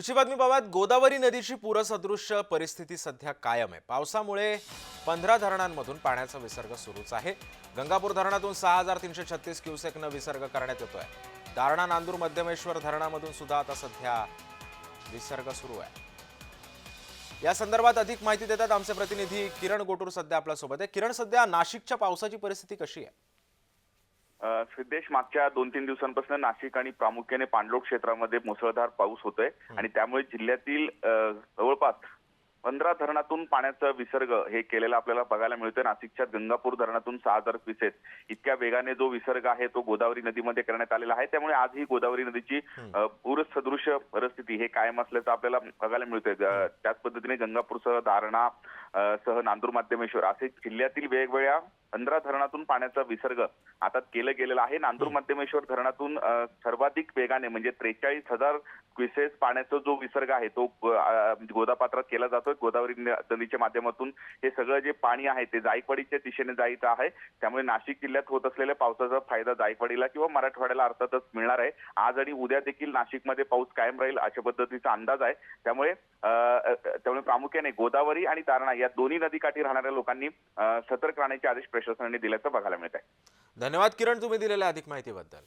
पुढची बातमी बाबत गोदावरी नदीची पूरसदृश्य परिस्थिती सध्या कायम आहे. पावसामुळे पंधरा धरणांमधून पाण्याचा विसर्ग सुरूच आहे. गंगापूर धरणातून सहा हजार तीनशे छत्तीस क्युसेकनं विसर्ग करण्यात येतोय. दारणा नांदूर मध्यमेश्वर धरणामधून सुद्धा आता सध्या विसर्ग सुरू आहे. या संदर्भात अधिक माहिती देतात आमचे प्रतिनिधी किरण गोटूर सध्या आपल्यासोबत आहे. किरण सध्या नाशिकच्या पावसाची परिस्थिती कशी आहे? सिद्धेश मागच्या दोन तीन दिवसांपासून नाशिक आणि प्रामुख्याने पाणलोट क्षेत्रामध्ये मुसळधार पाऊस होतोय आणि त्यामुळे जिल्ह्यातील जवळपास पंधरा धरणातून पाण्याचा विसर्ग हे केलेला आपल्याला बघायला मिळतोय. नाशिकच्या गंगापूर धरणातून सहा हजार क्युसेस इतक्या वेगाने जो विसर्ग आहे तो गोदावरी नदीमध्ये करण्यात आलेला आहे. त्यामुळे आज ही गोदावरी नदीची अ, पूरसदृश्य परिस्थिती हे कायम असल्याचं आपल्याला बघायला मिळतंय. त्याच पद्धतीने गंगापूरसह दारणा अ, सह नांदूर माध्यमेश्वर असे जिल्ह्यातील वेगवेगळ्या पंधरा धरणातून पाण्याचा विसर्ग आता केलं गेलेला आहे. नांदूर मध्यमेश्वर धरणातून सर्वाधिक वेगाने म्हणजे त्रेचाळीस हजार क्युसेस पाण्याचा जो विसर्ग आहे तो अ, गोदापात्रात केला जातोय. गोदावरी नदीच्या माध्यमातून हे सगळं जे पाणी आहे ते जायकवाडीच्या दिशेने जायचं आहे. त्यामुळे नाशिक जिल्ह्यात होत असलेल्या पावसाचा फायदा जायकवाडीला किंवा मराठवाड्याला अर्थातच मिळणार आहे. आज आणि उद्या देखील नाशिकमध्ये पाऊस कायम राहील अशा पद्धतीचा अंदाज आहे. त्यामुळे त्यामुळे प्रामुख्याने गोदावरी आणि दारणा या दोन्ही नदीकाठी राहणाऱ्या लोकांनी सतर्क राहण्याचे आदेश प्रशासनाने दिल्याचं बघायला मिळत आहे धन्यवाद किरण तुम्ही दिलेल्या अधिक माहितीबद्दल.